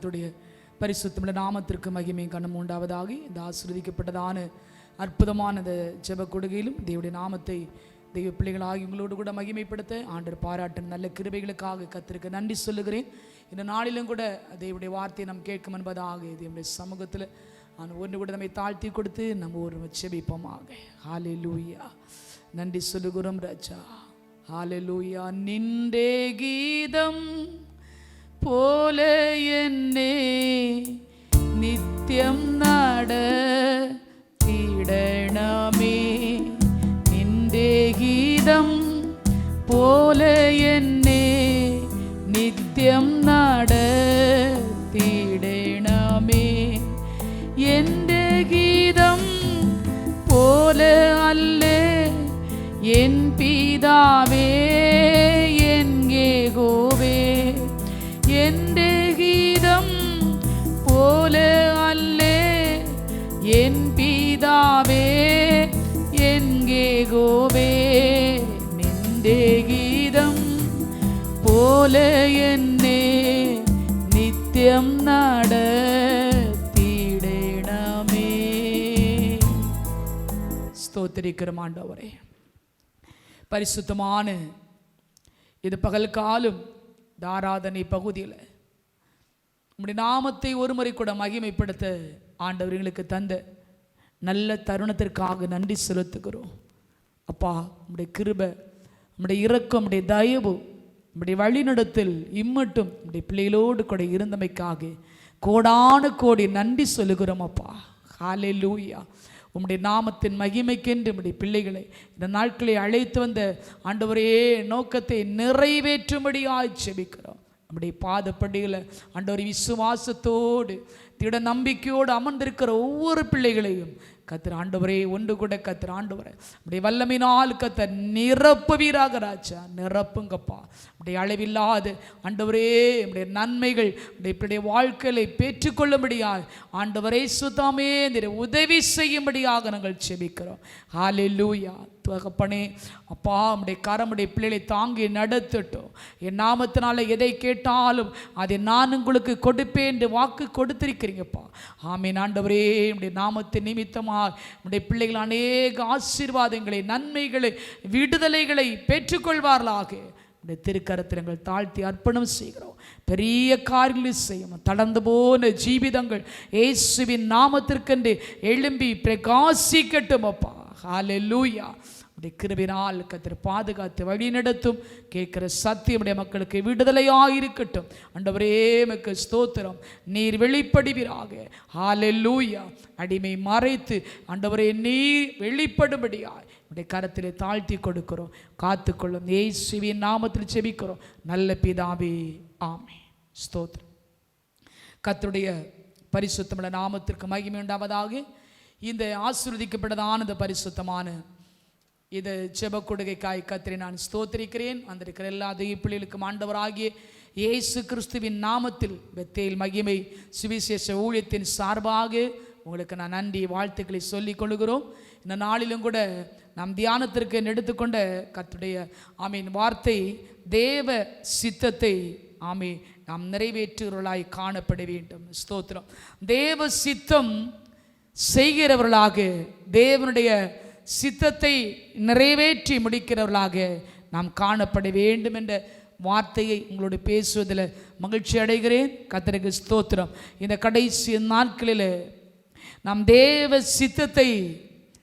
கத்துடைய பரிசுத்தமுள்ள நாமத்திற்கு மகிமை கண்ணம் உண்டாவதாகி. இந்த ஆசிர்வதிக்கப்பட்டதான அற்புதமான இந்த ஜெப கொடுகையிலும் தேவடைய நாமத்தை தெய்வ பிள்ளைகளாகி உங்களோடு கூட மகிமைப்படுத்த ஆண்டர் பாராட்டும் நல்ல கிருபைகளுக்காக கத்திருக்க நன்றி சொல்லுகிறேன். இந்த நாளிலும் கூட தேவடைய வார்த்தையை நாம் கேட்கும் என்பதாக தேவடைய சமூகத்தில் நான் ஒன்று கூட நம்மை தாழ்த்தி கொடுத்து நம்ம ஒரு செபிப்போமாக. ஹாலே லூயா நன்றி சொல்லுகிறோம் ராஜா. ஹாலே லூயா நின்றே கீதம். പോലെ എന്നെ നിത്യം നാട് തീടണമേ നിന്റെ ഗീതം പോലെ എന്നെ നിത്യം നാട് തീടണമേ എന്റെ ഗീതം പോലെ അല്ലേ? എൻ പിതാവേ ஸ்தோத்திரிக்கிறோம் ஆண்டவரே. பரிசுத்தமான இது பகல் காலம் இந்த பகுதியில். உம்முடைய நாமத்தை ஒருமுறை கூட மகிமைப்படுத்த ஆண்டவர் எங்களுக்கு தந்த நல்ல தருணத்திற்காக நன்றி செலுத்துகிறோம். அப்பா உம்முடைய கிருபை உம்முடைய இரக்கம் உம்முடைய தயவு உம்முடைய வழிநடத்தில் இம்மட்டும் உம்முடைய பிள்ளைகளோடு கூட இருந்தமைக்காக கோடான கோடி நன்றி சொல்லுகிறோம் அப்பா. ஹாலே லூயா உம்முடைய நாமத்தின் மகிமைக்கென்று உம்முடைய பிள்ளைகளை இந்த நாட்களை அழைத்து வந்த ஆண்டவரே நோக்கத்தை நிறைவேற்றும்படியாய் செபிக்கிறோம். நம்முடைய பாதப்படியில் ஆண்டவர் விசுவாசத்தோடு திட நம்பிக்கையோடு அமர்ந்திருக்கிற ஒவ்வொரு பிள்ளைகளையும் கத்திர ஆண்டவரே ஒன்று கூட கத்திர ஆண்டவரே. அப்படியே வல்லமினால் கத்த நிரப்புவீராக ராஜா நிரப்புங்கப்பா. அப்படி அளவில்லாது ஆண்டவரே நம்முடைய நன்மைகள் அப்படியே இப்படிய வாழ்க்கையை பெற்றுக்கொள்ளும்படியாக ஆண்டவரே சுத்தாமே உதவி செய்யும்படியாக நாங்கள் செபிக்கிறோம். ஹாலே லூயா தகப்பனே அப்பா நம்முடைய கரமுடைய பிள்ளைகளை தாங்கி நடத்தட்டும். என் நாமத்தினால எதை கேட்டாலும் அதை நான் உங்களுக்கு கொடுப்பேன் என்று வாக்கு கொடுத்திருக்கிறீங்கப்பா. ஆமீன் ஆண்டவரே நம்முடைய நாமத்தின் நிமித்தமாக நம்முடைய பிள்ளைகள் அநேக ஆசீர்வாதங்களை நன்மைகளை விடுதலைகளை பெற்றுக்கொள்வார்களாக. இந்த திருக்கரத்தில் எங்கள் தாழ்த்தி அர்ப்பணம் செய்கிறோம். பெரிய காரியங்களை செய்யும். தளர்ந்து போன ஜீவிதங்கள் இயேசுவின் நாமத்திற்கென்று எழும்பி பிரகாசிக்கட்டும் அப்பா ஹalleluya. உடைய கிருபினால் கத்திர பாதுகாத்து வழி நடத்தும். கேட்குற சத்தியமுடைய மக்களுக்கு விடுதலையாக இருக்கட்டும் அண்டவரே மக்கு ஸ்தோத்திரம். நீர் வெளிப்படுவீராக. ஹாலெல்லூயா அடிமை மறைத்து அண்டவரே நீர் வெளிப்படும்படியாய் உடைய கரத்திலே தாழ்த்தி கொடுக்கிறோம். காத்துக்கொள்ளும் இயேசுவின் நாமத்தில் செபிக்கிறோம். நல்ல பிதாவே ஆமே ஸ்தோத்திரம். கத்துடைய பரிசுத்தமிட நாமத்திற்கு மகிமை உண்டாவதாக. இந்த ஆசீர்வதிக்கப்பட்டதான இந்த பரிசுத்தமான இது ஜெப கொடுகைக்காய் கத்திரை நான் ஸ்தோத்திரிக்கிறேன். வந்திருக்கிற எல்லா தெய்ப்பிள்ளைகளுக்கும் ஆண்டவராகிய இயேசு கிறிஸ்துவின் நாமத்தில் வெத்தேல் மகிமை சுவிசேஷ ஊழியத்தின் சார்பாக உங்களுக்கு நான் நன்றி வாழ்த்துக்களை சொல்லிக் கொள்கிறோம். இந்த நாளிலும் கூட நம் தியானத்திற்கு எடுத்துக்கொண்ட கத்துடைய ஆமீன் வார்த்தை தேவ சித்தத்தை ஆமே நாம் நிறைவேற்றுகிறவர்களாய் காணப்பட வேண்டும். ஸ்தோத்திரம். தேவ சித்தம் செய்கிறவர்களாக தேவனுடைய சித்தத்தை நிறைவேற்றி முடிக்கிறவர்களாக நாம் காணப்பட வேண்டும் என்ற வார்த்தையை உங்களோடு பேசுவதில் மகிழ்ச்சி அடைகிறேன். கத்திரிக்கு ஸ்தோத்திரம். இந்த கடைசி நாட்களில் நாம் தேவ சித்தத்தை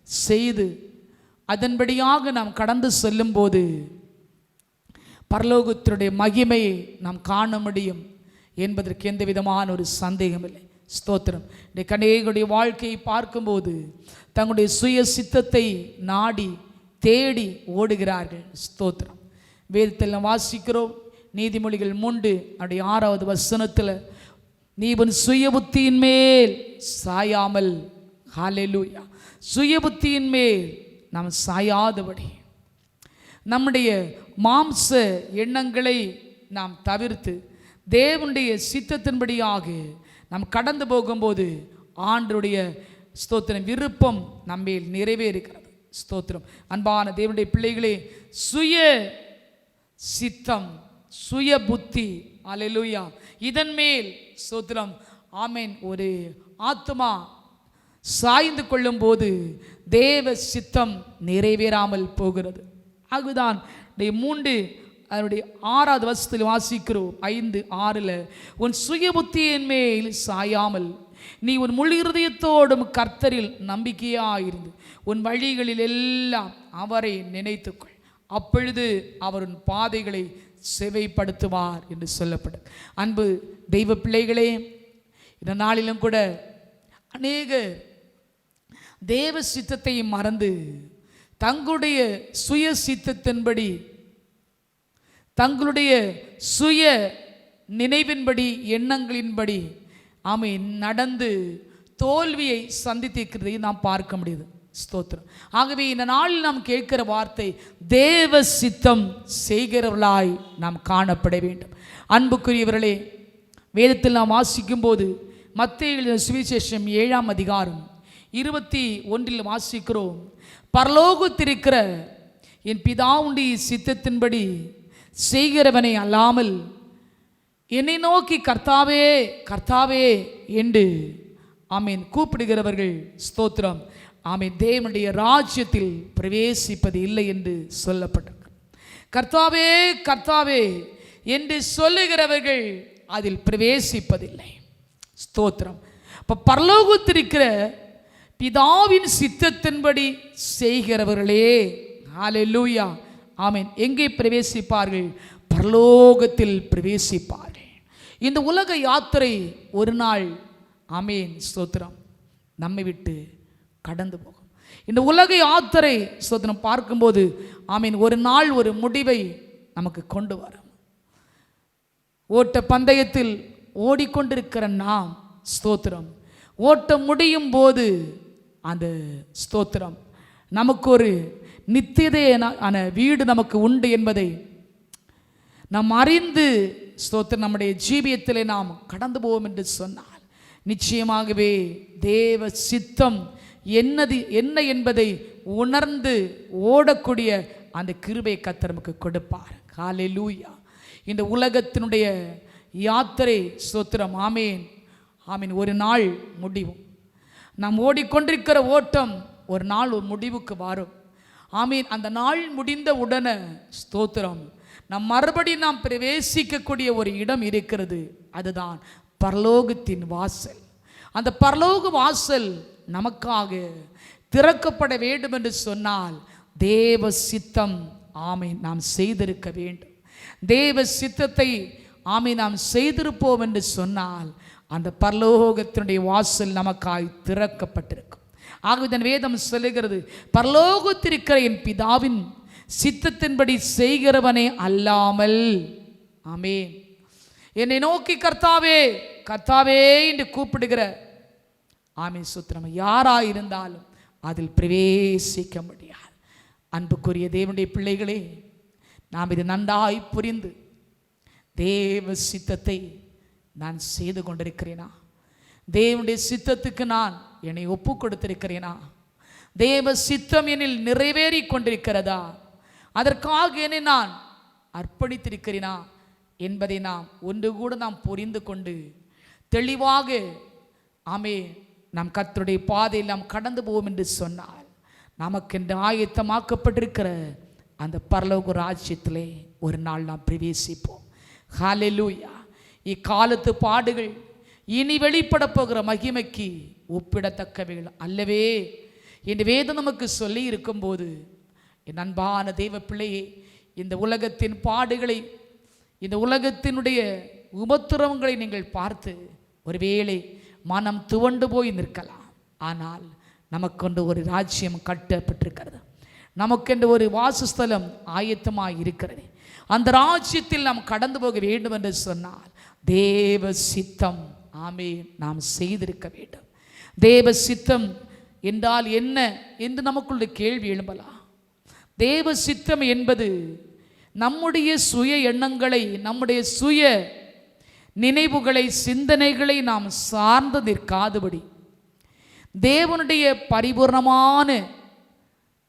செய்து அதன்படியாக நாம் கடந்து செல்லும்போது பரலோகத்தினுடைய மகிமையை நாம் காண முடியும் என்பதற்கு எந்த விதமான ஒரு சந்தேகம் இல்லை. ஸ்தோத்திரம். இந்த வாழ்க்கையை பார்க்கும்போது தங்களுடைய சுய சித்தத்தை நாடி தேடி ஓடுகிறார்கள். ஸ்தோத்திரம். வேதத்தில் வாசிக்கிறோம் நீதிமொழிகள் மூன்று அப்படி ஆறாவது வசனத்தில் நீவன் சுய புத்தியின் மேல் சாயாமல். ஹாலெலூயா சுய புத்தியின் மேல் நாம் சாயாதபடி. நம்முடைய மாம்ச எண்ணங்களை நாம் தவிர்த்து தேவனுடைய சித்தத்தின்படியாக நாம் கடந்து போகும்போது ஆண்டருடைய ஸ்தோத்திரம் விருப்பம் நம்மேல் நிறைவேறுகிறது. ஸ்தோத்திரம். அன்பான தேவனுடைய பிள்ளைகளே சுய சித்தம் சுய புத்தி அல்லேலூயா இதன் மேல் ஸ்தோத்திரம். ஆமேன். ஒரு ஆத்மா சாய்ந்து கொள்ளும்போது தேவ சித்தம் நிறைவேறாமல் போகிறது. அதுதான் இந்த மூன்று அதனுடைய ஆறாவது வருஷத்தில் வாசிக்கிறோம். ஐந்து ஆறில் உன் சுய புத்தியின் மேல் சாயாமல் நீ உன் முழு இருதயத்தோடும் கர்த்தரில் நம்பிக்கையாயிருந்து உன் வழிகளில் எல்லாம் அவரை நினைத்துக்கொள். அப்பொழுது அவர் உன் பாதைகளை செவைப்படுத்துவார் என்று சொல்லப்படும். அன்பு தெய்வ பிள்ளைகளே இந்த நாளிலும் கூட அநேக தேவ சித்தத்தை மறந்து தங்களுடைய சுய சித்தத்தின்படி தங்களுடைய சுய நினைவின்படி எண்ணங்களின்படி ஆமை நடந்து தோல்வியை சந்தித்திருக்கிறதையும் நாம் பார்க்க முடியுது. ஸ்தோத்திரம். ஆகவே இந்த நாளில் நாம் கேட்கிற வார்த்தை தேவ சித்தம் செய்கிறவர்களாய் நாம் காணப்பட வேண்டும். அன்புக்குரியவர்களே வேதத்தில் நாம் வாசிக்கும் போது மத்திய சுவிசேஷம் ஏழாம் அதிகாரம் இருபத்தி ஒன்றில் வாசிக்கிறோம். பரலோகத்திருக்கிற என் பிதாவுடைய சித்தத்தின்படி செய்கிறவனை அல்லாமல் என்னை நோக்கி கர்த்தாவே கர்த்தாவே என்று ஆமீன். கூப்பிடுகிறவர்கள் ஸ்தோத்திரம். ஆமீன். தேவனுடைய ராஜ்யத்தில் பிரவேசிப்பது இல்லை என்று சொல்லப்பட்டிருக்கு. கர்த்தாவே கர்த்தாவே என்று சொல்லுகிறவர்கள் அதில் பிரவேசிப்பதில்லை. ஸ்தோத்திரம். இப்போ பரலோகத்திருக்கிற பிதாவின் சித்தத்தின்படி செய்கிறவர்களே. ஹalleluya. ஆமீன். எங்கே பிரவேசிப்பார்கள்? பரலோகத்தில் பிரவேசிப்பார்கள். இந்த உலக யாத்திரை ஒரு நாள் ஆமீன் ஸ்தோத்திரம் நம்மை விட்டு கடந்து போகும். இந்த உலக யாத்திரை ஸ்தோத்திரம் பார்க்கும்போது ஆமீன் ஒரு நாள் ஒரு முடிவை நமக்கு கொண்டு வரும். ஓட்ட பந்தயத்தில் ஓடிக்கொண்டிருக்கிற நாம் ஸ்தோத்திரம் ஓட்ட முடியும் போது அந்த ஸ்தோத்திரம் நமக்கு ஒரு நித்தியதையான வீடு நமக்கு உண்டு என்பதை நாம் அறிந்து ஸ்தோத்திரம் நம்முடைய ஜீவியத்திலே நாம் கடந்து போவோம் என்று சொன்னால் நிச்சயமாகவே தேவ சித்தம் என்னது என்ன என்பதை உணர்ந்து ஓடக்கூடிய அந்த கிருபை கத்தர் நமக்கு கொடுப்பார். லூயா இந்த உலகத்தினுடைய யாத்திரை ஸ்தோத்திரம் ஆமேன். ஆமீன். ஒரு நாள் முடிவும். நாம் ஓடிக்கொண்டிருக்கிற ஓட்டம் ஒரு நாள் ஒரு முடிவுக்கு வரும். ஆமீன். அந்த நாள் முடிந்த உடனே ஸ்தோத்திரம். நம் மறுபடி நாம் பிரவேசிக்கக்கூடிய ஒரு இடம் இருக்கிறது. அதுதான் பரலோகத்தின் வாசல். அந்த பரலோக வாசல் நமக்காக திறக்கப்பட வேண்டும் என்று சொன்னால் தேவ சித்தம் ஆமை நாம் செய்திருக்க வேண்டும். தேவ சித்தத்தை ஆமை நாம் செய்திருப்போம் என்று சொன்னால் அந்த பரலோகத்தினுடைய வாசல் நமக்காய் திறக்கப்பட்டிருக்கும். ஆகவே இதன் வேதம் சொல்லுகிறது பரலோகத்திருக்கிற என் பிதாவின் சித்தத்தின்படி செய்கிறவனே அல்லாமல். ஆமே என்னை நோக்கி கர்த்தாவே கர்த்தாவே என்று கூப்பிடுகிற ஆமே சுத்திரம் யாராயிருந்தாலும் அதில் பிரவேசிக்க முடியாது. அன்புக்குரிய தேவனுடைய பிள்ளைகளே நாம் இது நன்றாய் புரிந்து தேவ சித்தத்தை நான் செய்து கொண்டிருக்கிறேனா? தேவனுடைய சித்தத்துக்கு நான் என்னை ஒப்பு கொடுத்திருக்கிறேனா தேவ சித்தம் என்னில் நிறைவேறி கொண்டிருக்கிறதா அதற்காக என்னை நான் அர்ப்பணித்திருக்கிறேனா? என்பதை நாம் ஒன்று கூட நாம் புரிந்து கொண்டு தெளிவாக ஆமே நாம் கத்தருடைய பாதையில் நாம் கடந்து போவோம் என்று சொன்னால் நமக்கென்று ஆயத்தமாக்கப்பட்டிருக்கிற அந்த பரலோக ராஜ்யத்திலே ஒரு நாள் நாம் பிரவேசிப்போம். ஹalleluya இக்காலத்து பாடுகள் இனி வெளிப்பட போகிற மகிமைக்கு ஒப்பிடத்தக்கவைகள் அல்லவே. என்று வேதம் நமக்கு சொல்லி இருக்கும்போது என் அன்பான தெய்வ பிள்ளையே இந்த உலகத்தின் பாடுகளை இந்த உலகத்தினுடைய உபத்திரவங்களை நீங்கள் பார்த்து ஒருவேளை மனம் துவண்டு போய் நிற்கலாம். ஆனால் நமக்கொண்டு ஒரு ராஜ்யம் கட்டப்பட்டிருக்கிறது. நமக்கென்று ஒரு வாசஸ்தலம் ஆயத்தமாக இருக்கிறது. அந்த ராஜ்யத்தில் நாம் கடந்து போக வேண்டும் என்று சொன்னால் தேவ சித்தம் ஆமே நாம் செய்திருக்க வேண்டும். தேவ சித்தம் என்றால் என்ன என்று நமக்குள்ள கேள்வி எழும்பலாம். தேவ சித்தம் என்பது நம்முடைய சுய எண்ணங்களை நம்முடைய சுய நினைவுகளை சிந்தனைகளை நாம் சார்ந்து நிற்காதபடி தேவனுடைய பரிபூர்ணமான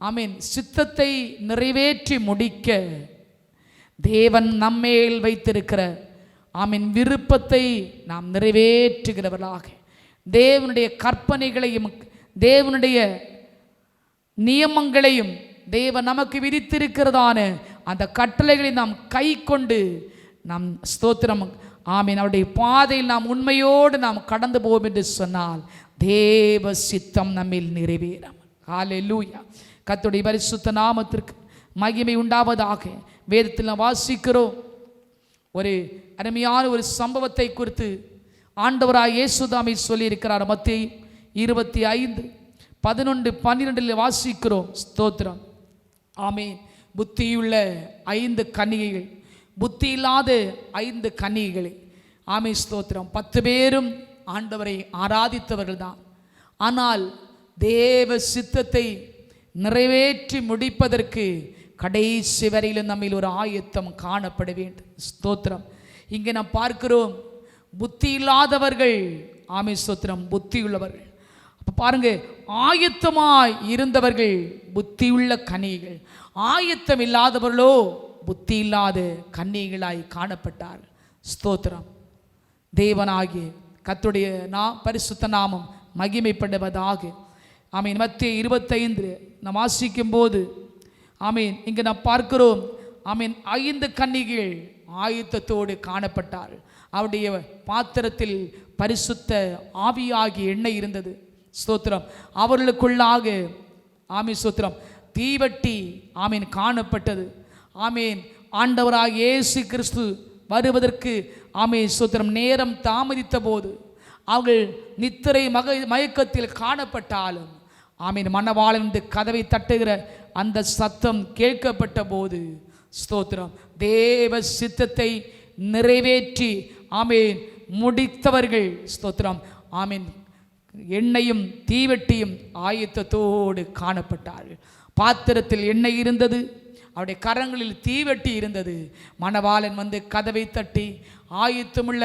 அமீன் சித்தத்தை நிறைவேற்றி முடிக்க தேவன் நம்மேல் வைத்திருக்கிற ஆமீன். விருப்பத்தை நாம் நிறைவேற்றுகிறவர்களாக. தேவனுடைய கற்பனைகளையும் தேவனுடைய நியமங்களையும் தேவன் நமக்கு விதித்திருக்கிறதான அந்த கட்டளைகளை நாம் கை கொண்டு நாம் ஸ்தோத்திரம் ஆமீன். அவருடைய பாதையில் நாம் உண்மையோடு நாம் கடந்து போவோம் என்று சொன்னால் தேவ சித்தம் நம்மில் நிறைவேறும். காலே லூயா கத்துடைய பரிசுத்த நாமத்திற்கு மகிமை உண்டாவதாக வேதத்தில் நாம் வாசிக்கிறோம். ஒரு அருமையான ஒரு சம்பவத்தை குறித்து ஆண்டவராய் இயேசுதாமை சொல்லியிருக்கிறார். மத்திய இருபத்தி ஐந்து பதினொன்று பன்னிரெண்டில் வாசிக்கிறோம். ஸ்தோத்திரம். ஆமே புத்தியுள்ள ஐந்து கன்னிகைகள் புத்தி இல்லாத ஐந்து கன்னிகைகளை. ஆமே ஸ்தோத்திரம். பத்து பேரும் ஆண்டவரை ஆராதித்தவர்கள் தான் ஆனால் தேவ சித்தத்தை நிறைவேற்றி முடிப்பதற்கு கடைசி வரையிலும் நம்மில் ஒரு ஆயத்தம் காணப்பட வேண்டும். ஸ்தோத்திரம். இங்கே நாம் பார்க்கிறோம் புத்தி இல்லாதவர்கள். ஆமை ஸ்தோத்திரம். புத்தி உள்ளவர்கள். அப்போ பாருங்க ஆயத்தமாய் இருந்தவர்கள் புத்தியுள்ள கன்னிகள் ஆயத்தம் இல்லாதவர்களோ புத்தி இல்லாத கன்னிகளாய் காணப்பட்டார். ஸ்தோத்திரம். தேவனாகிய கத்துடைய நா பரிசுத்த நாமம் மகிமைப்படுவதாக. ஆமீன் மத்திய இருபத்தைந்து நாம் வாசிக்கும் போது ஆமீன். இங்கே நாம் பார்க்கிறோம் ஆமீன் ஐந்து கன்னிகள் ஆயுத்தத்தோடு காணப்பட்டார். அவருடைய பாத்திரத்தில் பரிசுத்த ஆவியாகிய எண்ணெய் இருந்தது. ஸ்தோத்திரம். அவர்களுக்குள்ளாக ஆமீன் ஸ்தோத்திரம். தீவட்டி ஆமீன் காணப்பட்டது. ஆமீன். ஆண்டவராக இயேசு கிறிஸ்து வருவதற்கு ஆமே சுத்திரம் நேரம் தாமதித்த போது அவர்கள் நித்திரை மக மயக்கத்தில் காணப்பட்டாலும் ஆமீன். மணவாளன் இந்த கதவை தட்டுகிற அந்த சத்தம் கேட்கப்பட்ட போது ஸ்தோத்திரம் தேவ சித்தத்தை நிறைவேற்றி ஆமீன் முடித்தவர்கள் ஸ்தோத்திரம் ஆமீன் எண்ணெயும் தீவெட்டியும் ஆயத்தத்தோடு காணப்பட்டார்கள். பாத்திரத்தில் எண்ணெய் இருந்தது. அவருடைய கரங்களில் தீவெட்டி இருந்தது. மணவாளன் வந்து கதவை தட்டி ஆயத்தமுள்ள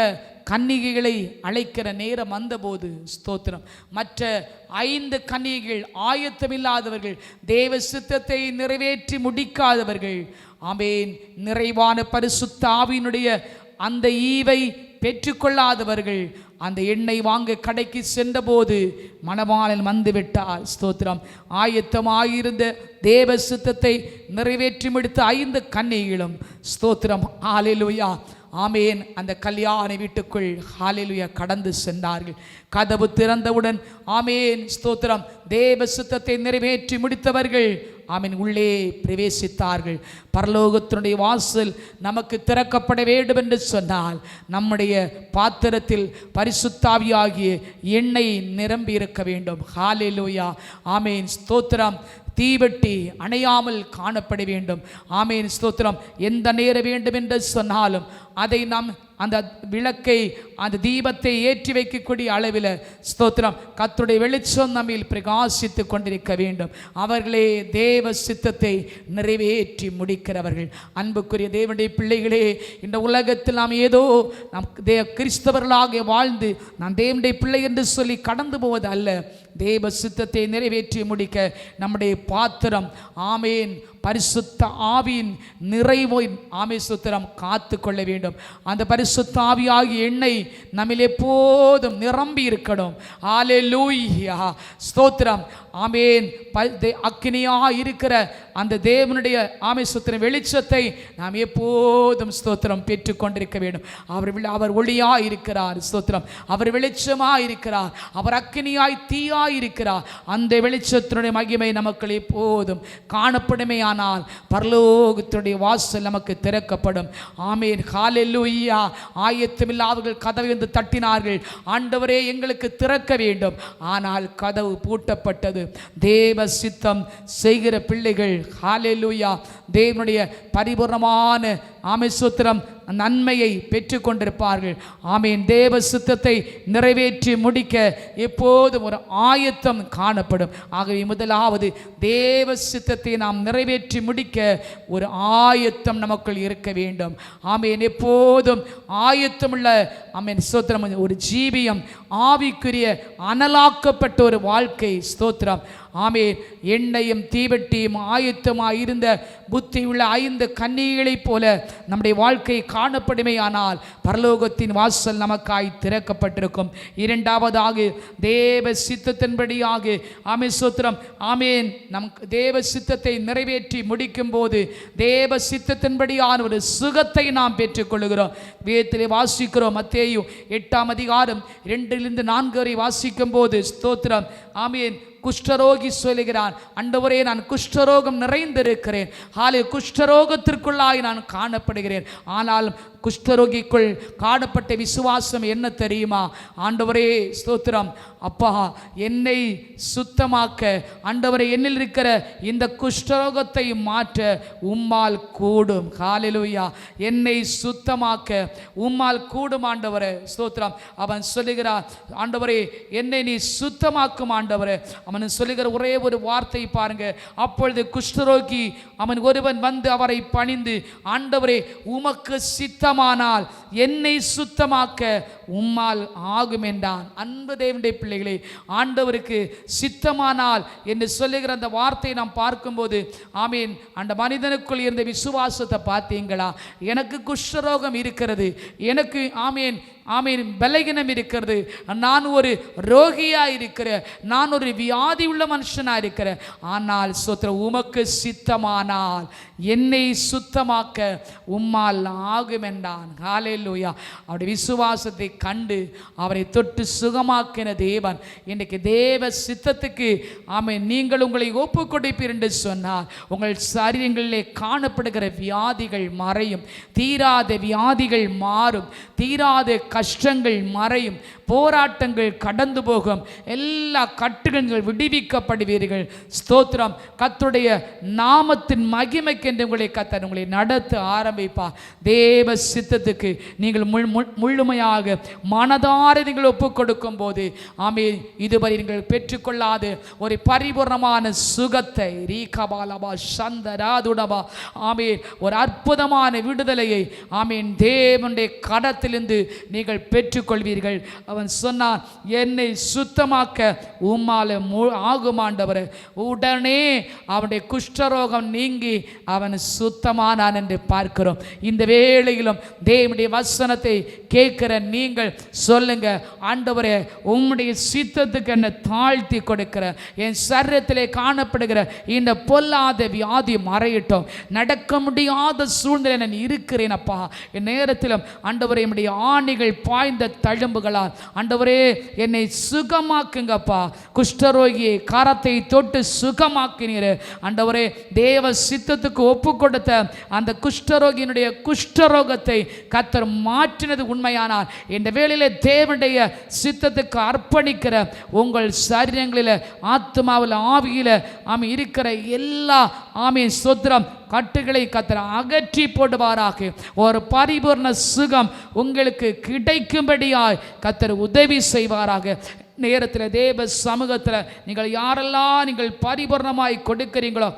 கன்னிகைகளை அழைக்கிற நேரம் வந்தபோது ஸ்தோத்திரம் மற்ற ஐந்து கன்னிகைகள் ஆயத்தமில்லாதவர்கள் தேவ சித்தத்தை நிறைவேற்றி முடிக்காதவர்கள் ஆமேன் நிறைவான பரிசுத்த ஆவியினுடைய அந்த ஈவை பெற்றுக்கொள்ளாதவர்கள் அந்த எண்ணெய் வாங்க கடைக்கு சென்றபோது மணமாளன் வந்து விட்டார் ஸ்தோத்திரம். ஆயத்தமாயிருந்த தேவ சித்தத்தை நிறைவேற்றி முடித்த ஐந்து கன்னிகளும். ஸ்தோத்திரம். ஆலிலுயா ஆமேன். அந்த கல்யாண வீட்டுக்குள் ஹாலிலுயா கடந்து சென்றார்கள். கதவு திறந்தவுடன் ஆமேன் ஸ்தோத்திரம். தேவ சுத்தத்தை நிறைவேற்றி முடித்தவர்கள் ஆமீன் உள்ளே பிரவேசித்தார்கள். பரலோகத்தினுடைய வாசல் நமக்கு திறக்கப்பட வேண்டும் என்று சொன்னால் நம்முடைய பாத்திரத்தில் பரிசுத்தாவியாகிய எண்ணெய் நிரம்பி இருக்க வேண்டும். ஹாலேலூயா ஆமேன் ஸ்தோத்திரம். தீவெட்டி அணையாமல் காணப்பட வேண்டும். ஆமேன் ஸ்தோத்திரம். எந்த நேர வேண்டும் என்று சொன்னாலும் அதை நாம் அந்த விளக்கை அந்த தீபத்தை ஏற்றி வைக்கக்கூடிய அளவில் ஸ்தோத்திரம். கத்துடைய வெளிச்சம் நம்மில் பிரகாசித்து கொண்டிருக்க வேண்டும். அவர்களே தேவ சித்தத்தை நிறைவேற்றி முடிக்கிறவர்கள். அன்புக்குரிய தேவனுடைய பிள்ளைகளே இந்த உலகத்தில் நாம் ஏதோ நாம் தே கிறிஸ்தவர்களாக வாழ்ந்து நான் தேவனுடைய பிள்ளை என்று சொல்லி கடந்து போவது அல்ல. தேவ சித்தத்தை நிறைவேற்றி முடிக்க நம்முடைய பாத்திரம் ஆமேன். பரிசுத்த ஆவியின் நிறைவோய் ஆமை சுத்திரம் காத்து கொள்ள வேண்டும். அந்த பரிசுத்த ஆவியாகிய எண்ணெய் நம்மில் எப்போதும் நிரம்பி இருக்கணும் ஆலே லூயா ஸ்தோத்திரம் ஆமேன் அக்கினியா இருக்கிற அந்த தேவனுடைய ஆமை சுத்திரம் வெளிச்சத்தை நாம் எப்போதும் ஸ்தோத்திரம் பெற்றுக்கொண்டிருக்க வேண்டும். அவர் அவர் ஒளியாக இருக்கிறார் ஸ்தோத்திரம். அவர் வெளிச்சமாக இருக்கிறார் அவர் அக்கினியாய் தீயாய் இருக்கிறார். அந்த வெளிச்சத்தினுடைய மகிமை நமக்கு எப்போதும் காணப்படுமையானால் பரலோகத்தினுடைய வாசல் நமக்கு திறக்கப்படும். ஆமேன். ஹalleluya ஆயத்தமில்லாதவர்கள் கதவை வந்து தட்டினார்கள். ஆண்டவரே எங்களுக்கு திறக்க வேண்டும். ஆனால் கதவு பூட்டப்பட்டது. தேவ சித்தம் செய்கிற பிள்ளைகள் ஹalleluya தேவனுடைய பரிபூர்ணமான அமைசூத்திரம் நன்மையை நன்மையை பெற்றுக்கொண்டிருப்பார்கள். ஆமீன். தேவ சுத்தத்தை நிறைவேற்றி முடிக்க எப்போதும் ஒரு ஆயத்தம் காணப்படும். ஆகவே முதலாவது தேவ சித்தத்தை நாம் நிறைவேற்றி முடிக்க ஒரு ஆயத்தம் நமக்குள் இருக்க வேண்டும். ஆமீன். எப்போதும் ஆயத்தமுள்ள ஆமீன் ஸ்தோத்திரம். ஒரு ஜீவியம் ஆவிக்குரிய அனலாக்கப்பட்ட ஒரு வாழ்க்கை ஸ்தோத்திரம். ஆமே எண்ணெயும் தீவெட்டியும் ஆயத்தமாய் இருந்த புத்தியுள்ள ஐந்து கன்னிகளைப் போல நம்முடைய வாழ்க்கை காணப்படுமையானால் பரலோகத்தின் வாசல் நமக்காய் திறக்கப்பட்டிருக்கும். இரண்டாவதாக தேவ சித்தத்தின்படியாக ஆமே சூத்திரம் ஆமேன். நம் தேவ சித்தத்தை நிறைவேற்றி முடிக்கும் போது தேவ சித்தத்தின்படியான ஒரு சுகத்தை நாம் பெற்றுக்கொள்கிறோம் வேதத்திலே வாசிக்கிறோம் மத்தேயும் எட்டாம் அதிகாரம் ரெண்டிலிருந்து நான்கு வரை வாசிக்கும் போது ஸ்தோத்திரம் ஆமேன். குஷ்டரோகி சொல்லுகிறான் அண்டவரே நான் குஷ்டரோகம் நிறைந்திருக்கிறேன். ஹாலே குஷ்டரோகத்திற்குள்ளாய் நான் காணப்படுகிறேன். ஆனாலும் குஷ்டரோகிக்குள் காணப்பட்ட விசுவாசம் என்ன தெரியுமா? ஆண்டவரே ஸ்தோத்திரம். அப்பா என்னை சுத்தமாக்க ஆண்டவரை என்னில் இருக்கிற இந்த குஷ்டரோகத்தை மாற்ற உம்மால் கூடும். காலிலுயா என்னை சுத்தமாக்க உம்மால் கூடும் ஆண்டவரே ஸ்தோத்திரம். அவன் சொல்லுகிறான் ஆண்டவரே என்னை நீ சுத்தமாக்கும் ஆண்டவரே. அவன் சொல்லுகிற ஒரே ஒரு வார்த்தை பாருங்க. அப்பொழுது குஷ்டரோக்கி அவன் ஒருவன் வந்து அவரை பணிந்து ஆண்டவரே உமக்கு சித்தமானால் என்னை சுத்தமாக்க உம்மால் ஆகும் என்றான். அன்பு தேவனுடைய பிள்ளைகளே ஆண்டவருக்கு சித்தமானால் என்று சொல்லுகிற அந்த வார்த்தையை நாம் பார்க்கும்போது ஆமீன் அந்த மனிதனுக்குள் இருந்த விசுவாசத்தை பார்த்தீங்களா? எனக்கு குஷ்டரோகம் இருக்கிறது எனக்கு ஆமீன் ஆமீன் பலகீனம் இருக்கிறது. நான் ஒரு ரோகியாக இருக்கிறேன் நான் ஒரு வியாதி உள்ள மனுஷனாக இருக்கிறேன். ஆனால் சொத்திர உமக்கு சித்தமானால் என்னை சுத்தமாக்க உம்மால் ஆகும் என்றான். ஹalleluya. அவருடைய விசுவாசத்தை கண்டு அவரை தொட்டு சுகமாக்கின தேவன். இன்றைக்கு தேவ சித்தத்துக்கு ஆமை நீங்கள் உங்களை ஒப்பு கொடுப்பீர் என்று சொன்னார். உங்கள் சரீரங்களிலே காணப்படுகிற வியாதிகள் மறையும். தீராத வியாதிகள் மாறும். தீராத கஷ்டங்கள் மறையும். போராட்டங்கள் கடந்து போகும். எல்லா கட்டுகள் விடுவிக்கப்படுவீர்கள். ஸ்தோத்திரம். கத்துடைய நாமத்தின் மகிமைக்கென்று உங்களை கத்தர் உங்களை நடத்த ஆரம்பிப்பார். தேவ சித்தத்துக்கு நீங்கள் முழு முழுமையாக மனதார நீங்கள் ஒப்பு கொடுக்கும் போது ஆமே இதுவரை நீங்கள் பெற்றுக்கொள்ளாது ஒரு பரிபூர்ணமான சுகத்தை ரீகபாலபா சந்தராதுடபா ஆமீன். ஒரு அற்புதமான விடுதலையை ஆமீன். தேவனுடைய கடத்திலிருந்து நீங்கள் பெற்றுக்கொள்வீர்கள். அவன் சொன்னான் என்னை சுத்தமாக்க உம்மால மு ஆகுமாண்டவர் உடனே அவனுடைய குஷ்டரோகம் நீங்கி அவன் சுத்தமானான் என்று பார்க்கிறோம். இந்த வேளையிலும் தேவனுடைய வசனத்தை கேட்கிற நீங்கள் சொல்லுங்க ஆண்டவரே உம்முடைய சித்தத்துக்கு என்னை தாழ்த்தி கொடுக்கிற என் சரீரத்திலே காணப்படுகிற இந்த பொல்லாத வியாதி மறையிட்டோம். நடக்க முடியாத சூழ்நிலை நான் இருக்கிறேன் அப்பா. என் நேரத்திலும் ஆண்டவரே என்னுடைய ஆணிகள் பாய்ந்த தழும்புகளால். ஆண்டவரே என்னை சுகமாக்குங்கப்பா குஷ்டரோகியை கரத்தை தொட்டு சுகமாக்கினீர். ஆண்டவரே தேவ சித்தத்துக்கு ஒப்பு கொடுத்த அந்த குஷ்டரோகியினுடைய குஷ்டரோகத்தை கத்தர் மாற்றினது உண்மையானால் இந்த வேளையில் தேவனுடைய சித்தத்துக்கு அர்ப்பணிக்கிற உங்கள் சரீரங்களில் ஆத்மாவில் ஆவியில் ஆமை இருக்கிற எல்லா ஆமை சொத்திரம் கட்டுகளை கத்திர அகற்றி போடுவாராக. ஒரு பரிபூர்ண சுகம் உங்களுக்கு கிடைக்கும்படியாய் கத்தர் உதவி செய்வாராக. நேரத்தில் தேவ சமூகத்தில் நீங்கள் யாரெல்லாம் நீங்கள் பரிபூர்ணமாய் கொடுக்கிறீங்களோ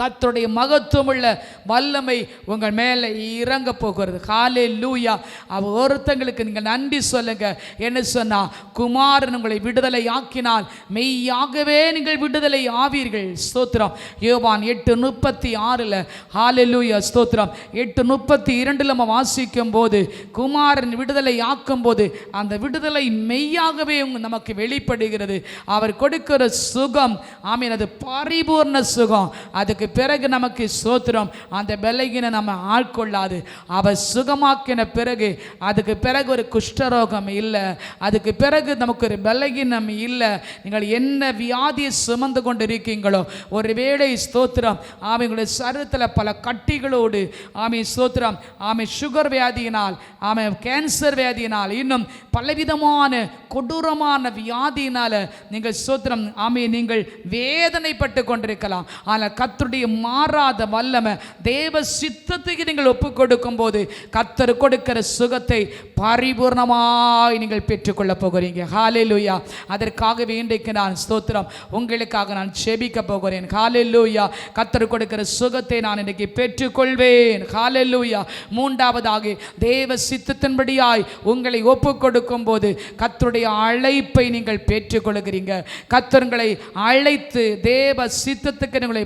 கர்த்தருடைய மகத்துவமுள்ள வல்லமை உங்கள் மேலே இறங்க போகிறது. காலே லூயா அவ ஒருத்தங்களுக்கு நீங்கள் நன்றி சொல்லுங்க. என்ன சொன்னால் குமாரன் உங்களை விடுதலை ஆக்கினால் மெய்யாகவே நீங்கள் விடுதலை ஆவீர்கள். ஸ்தோத்திரம். யோவான் எட்டு முப்பத்தி ஆறில் ஹாலே லூயா ஸ்தோத்திரம். எட்டு முப்பத்தி இரண்டில் நம்ம வாசிக்கும் போது குமாரன் விடுதலை ஆக்கும் போது அந்த விடுதலை மெய்யாகவே நமக்கு வெளிப்படுகிறது. அவர் கொடுக்கிற சுகம் ஆமீன் அது பரிபூர்ண சுகம். அதுக்கு பிறகு நமக்கு சோத்திரம் அந்த பலகீனம் நம்ம ஆட்கொள்ளாது அவர் சுகமாக்கின பிறகு அதுக்கு பிறகு ஒரு குஷ்டரோகம் இல்லை. அதுக்கு பிறகு நமக்கு ஒரு பலகீனம் இல்லை. நீங்கள் என்ன வியாதியை சுமந்து கொண்டு இருக்கீங்களோ ஒரு வேளை ஸ்தோத்திரம். அவங்களுடைய சருத்தில் பல கட்டிகளோடு. ஆமை ஸ்தோத்திரம். ஆமை சுகர் வியாதியினால் ஆமை கேன்சர் வியாதியினால் இன்னும் பலவிதமான கொடூரமான வியாதியினால் நீங்கள் ஸ்தோத்திரம். ஆமை நீங்கள் வேதனைப்பட்டு கொண்டிருக்கலாம். ஆனால் கர்த்தருடைய மாறாத வல்லமை தேவ சித்தத்துக்கு நீங்கள் ஒப்பு கொடுக்கும் போது கத்தர் கொடுக்கிற சுகத்தை பரிபூர்ணமாய் நீங்கள் பெற்றுக்கொள்ள போகிறீங்க. ஹாலே லூயா அதற்காகவே இன்றைக்கு நான் ஸ்தோத்திரம். உங்களுக்காக நான் செபிக்க போகிறேன். ஹாலேலூயா கத்தர் கொடுக்கிற சுகத்தை நான் இன்றைக்கு பெற்றுக்கொள்வேன். ஹாலேலூயா மூன்றாவதாக தேவ சித்தத்தின்படியாய் உங்களை ஒப்பு கொடுக்கும் போது கத்தருடைய அழைப்பை நீங்கள் பெற்றுக்கொள்கிறீங்க. கத்தர்களை அழைத்து தேவ சித்தத்துக்கு உங்களை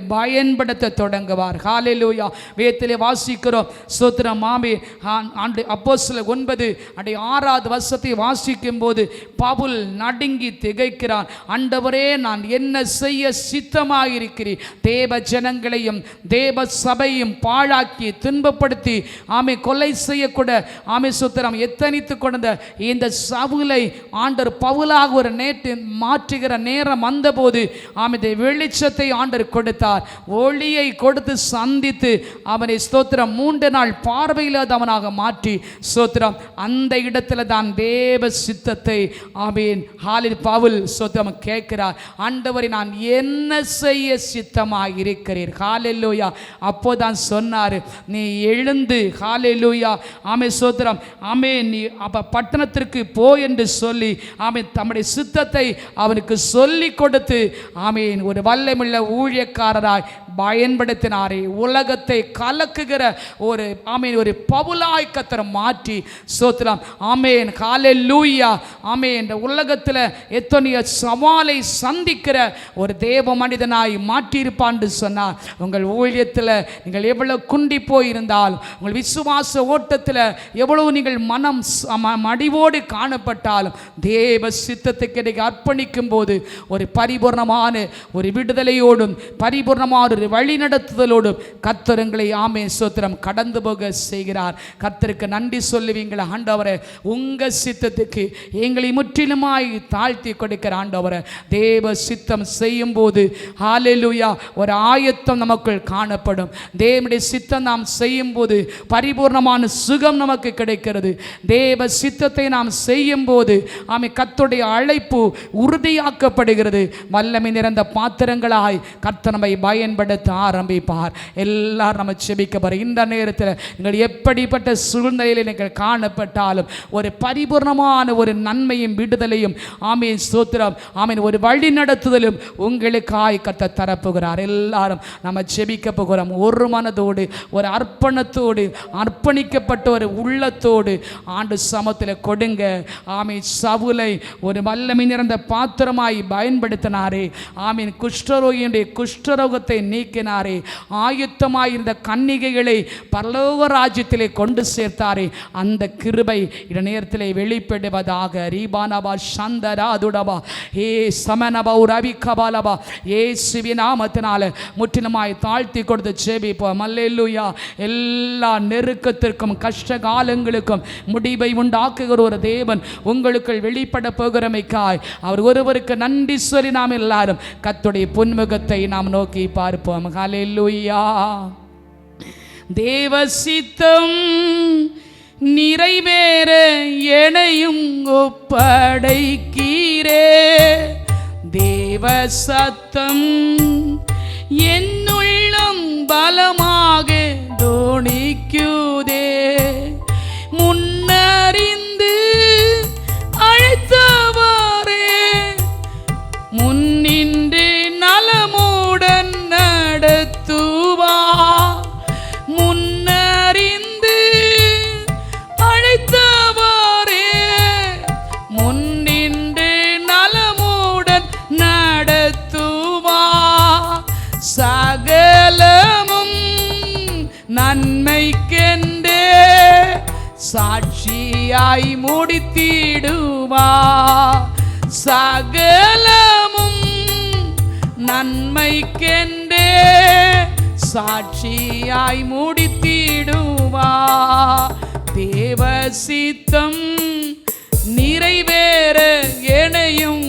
பயன்படுத்த தொடங்குவார். ஹாலேலூயா வேத்திலே வாசிக்கிறோம். ஸ்தோத்திரம் மாமி ஆண்டு அப்போ சில ஒன்பது அடைய ஆறாவது வருஷத்தை வாசிக்கும் போது பவுல் நடுங்கி திகைக்கிறான் ஆண்டவரே நான் என்ன செய்ய சித்தமாயிருக்கிறேன்? தேவ ஜனங்களையும் தேவ சபையும் பாழாக்கி துன்பப்படுத்தி ஆமை கொலை செய்யக்கூட ஆமை சுத்திரம் எத்தனித்து கொண்ட இந்த சவுலை ஆண்டர் பவுலாக ஒரு நேற்று மாற்றுகிற நேரம் வந்தபோது ஆமை வெளிச்சத்தை ஆண்டர் கொடுத்தார். ஒளியை கொடுத்து சந்தித்து அவனை ஸ்தோத்திரம் மூன்று நாள் பார்வையில்லாதவனாக மாற்றி ஸ்தோத்திரம் அந்த இடத்துல தான் தேவ சித்தத்தை ஆமீன். ஹாலில் பவுல் ஸ்தோத்திரம் கேட்கிறார் ஆண்டவரை நான் என்ன செய்ய சித்தமாக இருக்கிறீர் ஹாலெல்லூயா அப்போதான் சொன்னார் நீ எழுந்து ஹாலெல்லூயா ஆமே ஸ்தோத்திரம். ஆமே நீ அப்ப பட்டணத்திற்கு போ என்று சொல்லி ஆமே தம்முடைய சித்தத்தை அவனுக்கு சொல்லி கொடுத்து ஆமீன் ஒரு வல்லமுள்ள ஊழியக்காரராய் பயன்படுத்தினாரே. உலகத்தை கலக்குகிற ஒரு ஆமீன் ஒரு பவுலாய் கத்தரை மாற்றி சோத்துலாம். ஆமேன் காலே லூயா ஆமே என்ற உலகத்தில் எத்தனைய சவாலை சந்திக்கிற ஒரு தேவ மனிதனாய் மாற்றியிருப்பான்னு சொன்னார் உங்கள் ஊழியத்தில் நீங்கள் எவ்வளோ குண்டி போயிருந்தால் உங்கள் விசுவாச ஓட்டத்தில் எவ்வளவு நீங்கள் மனம் ச- ம- மடிவோடு காணப்பட்டாலும் தேவ சித்தத்துக்கு இன்றைக்கு அர்ப்பணிக்கும் போது ஒரு பரிபூர்ணமான ஒரு விடுதலையோடும் பரிபூர்ணமான ஒரு வழி நடத்துதலோடு கத்தருங்களை ஆமே சோத்திரம் கடந்து போக செய்கிறார். கத்தருக்கு நன்றி சொல்லுவீங்களா ஆண்டவரை. உங்க சித்தத்துக்கு எங்களை முற்றிலுமாய் தாழ்த்தி கொடுக்கிற ஆண்டவரை. தேவ சித்தம் செய்யும் போது ஹalleluya ஒரு ஆயத்தம் நமக்குள் காணப்படும். தேவனுடைய சித்தம் நாம் செய்யும் போது பரிபூர்ணமான சுகம் நமக்கு கிடைக்கிறது. தேவ சித்தத்தை நாம் செய்யும் போது ஆமை கத்துடைய அழைப்பு உறுதியாக்கப்படுகிறது. வல்லமை நிறைந்த பாத்திரங்களாய் கர்த்தர் நம்மை பயன்படுத்த ஆரம்பிப்பார். எல்லாரும் நம்ம செபிக்க இந்த நேரத்தில் நீங்கள் எப்படிப்பட்ட சூழ்நிலையில் நீங்கள் காணப்பட்டாலும் ஒரு பரிபூர்ணமான ஒரு நன்மையும் விடுதலையும் ஆமீன் சூத்திரம் ஆமீன் ஒரு வழி நடத்துதலும் உங்களுக்காய் கத்த தரப்புகிறார். எல்லாரும் நம்ம செபிக்க போகிறோம். ஒரு மனதோடு ஒரு அர்ப்பணத்தோடு அர்ப்பணிக்கப்பட்ட ஒரு உள்ளத்தோடு ஆண்டு சமத்தில் கொடுங்க. ஆமை சவுலை ஒரு வல்லமை நிறைந்த பாத்திரமாய் பயன்படுத்தினாரே. ஆமீன் குஷ்டரோகியுடைய குஷ்டரோகத்தை நீக்கினாரே. ஆயுத்தமாய் இருந்த கன்னிகைகளை பரலோக ராஜ்யத்திலே கொண்டு சேர்த்தாரே. அந்த கிருபை இந்த நேரத்திலே வெளிப்படுவதாக ரீபானபா சந்தராதுடபா ஏ சமனபா ரவி கபாலபா ஏ சிவி நாமத்தினால முற்றிலுமாய் தாழ்த்தி கொடுத்து ஜெபிப்போம். அல்லேலூயா. எல்லா நெருக்கத்திற்கும் கஷ்ட காலங்களுக்கும் முடிவை உண்டாக்குகிற ஒரு தேவன் உங்களுக்குள் வெளிப்பட போகிறமைக்காய். அவர் ஒருவருக்கு நன்றி சொல்லி நாம் எல்லாரும் கத்துடைய புன்முகத்தை நாம் நோக்கி பார்ப்போம். பார்ப்போம் ஹalleluya தேவ சித்தம் நிறைவேற எனையும் ஒப்படைக்கீரே தேவ சத்தம் என்னுள்ளம் பலம் சாட்சியாய் முடித்திடுவா சகலமும் நன்மைக்கென்றே சாட்சியாய் முடித்திடுவா தேவ சித்தம் நிறைவேற எனையும்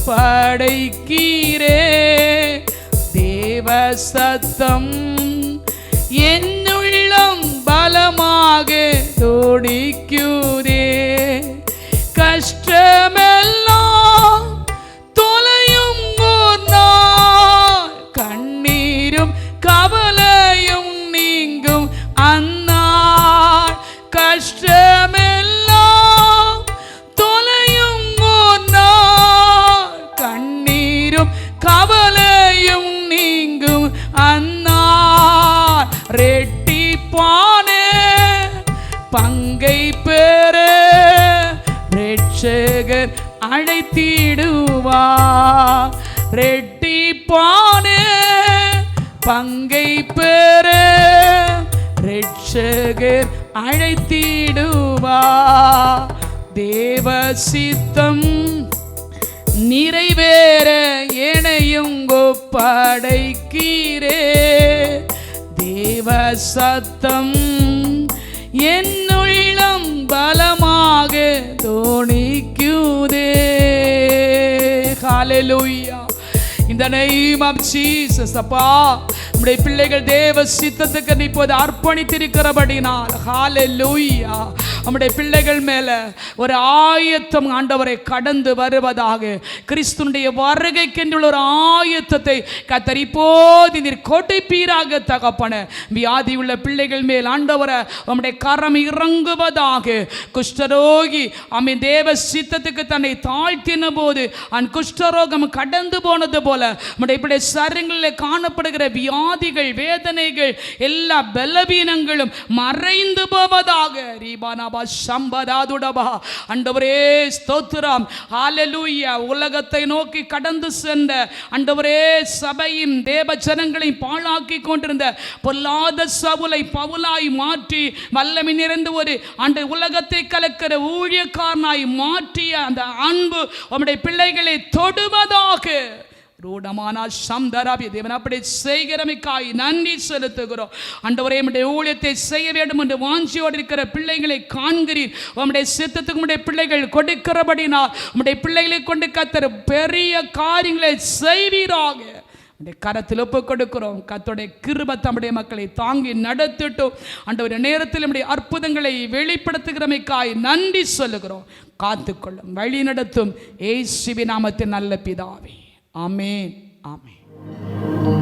படைக்கீரே தேவ சத்தம் என்ன பலமாக துடிக்குதே. கஷ்டமெல்லாம் பங்கை பெற ரட்சகர் அழைத்திடுவா ரெட்டிப்பானே பங்கை பெற ரட்சகர் அழைத்திடுவா தேவ சித்தம் நிறைவேற எனையும் படைக்கீரே தேவ சத்தம் என்னுள்ளம் பலமாக தோணிக்குதே ஹalleluya இந்த name of Jesus அப்பா. உம்முடைய பிள்ளைகள் தேவ சித்தத்துக்கு நீ இப்போது அர்ப்பணித்திருக்கிறபடினால் ஹalleluya. நம்முடைய பிள்ளைகள் மேலே ஒரு ஆயத்தம் ஆண்டவரை கடந்து வருவதாக கிறிஸ்துடைய வருகைக்கென்றுள்ள ஒரு ஆயத்தத்தை கத்தர் இப்போது நீர் கொடுப்பீராக தகப்பன. வியாதி உள்ள பிள்ளைகள் மேல் ஆண்டவரை நம்முடைய கரம் இறங்குவதாக குஷ்டரோகி அமை தேவ சித்தத்துக்கு தன்னை தாழ்த்தின போது அன் குஷ்டரோகம் கடந்து போனது போல நம்முடைய இப்படி சரங்களில் காணப்படுகிற வியாதிகள் வேதனைகள் எல்லா பலவீனங்களும் மறைந்து போவதாக. ரீபானாபா சம்பதாதுடபா. அண்டவரே ஸ்தோத்திரம். ஹalleluya. உலகத்தை நோக்கி கடந்து சென்ற அண்டவரே சபையும் தேவ ஜனங்களையும் பாழாக்கி கொண்டிருந்த பொல்லாத சவுலை பவுலாய் மாற்றி வல்லமை நிறைந்த ஒரு அந்த உலகத்தை கலக்கிற ஊழியக்காரனாய் மாற்றிய அந்த அன்பு உம்முடைய பிள்ளைகளை தொடுவதாக. ரூடமானால் சம்தராபி தேவன் அப்படி செய்கிறமைக்காய் நன்றி செலுத்துகிறோம். அண்டவரே நம்முடைய ஊழியத்தை செய்ய வேண்டும் என்று வாஞ்சியோடு இருக்கிற பிள்ளைகளை காண்கிறீர். உம்முடைய சித்தத்துக்கு உடைய பிள்ளைகள் கொடுக்கிறபடினால் உம்முடைய பிள்ளைகளை கொண்டு கத்தர் பெரிய காரியங்களை செய்வீராக. உடைய கரத்தில் ஒப்பு கொடுக்கிறோம். கத்தோடைய கிருப தம்முடைய மக்களை தாங்கி நடத்திட்டோம். ஒரு நேரத்தில் நம்முடைய அற்புதங்களை வெளிப்படுத்துகிறமைக்காய் நன்றி சொல்லுகிறோம். காத்துக்கொள்ளும் வழி நடத்தும் ஏசுவி நாமத்தின் நல்ல பிதாவே. ஆமேன் ஆமேன்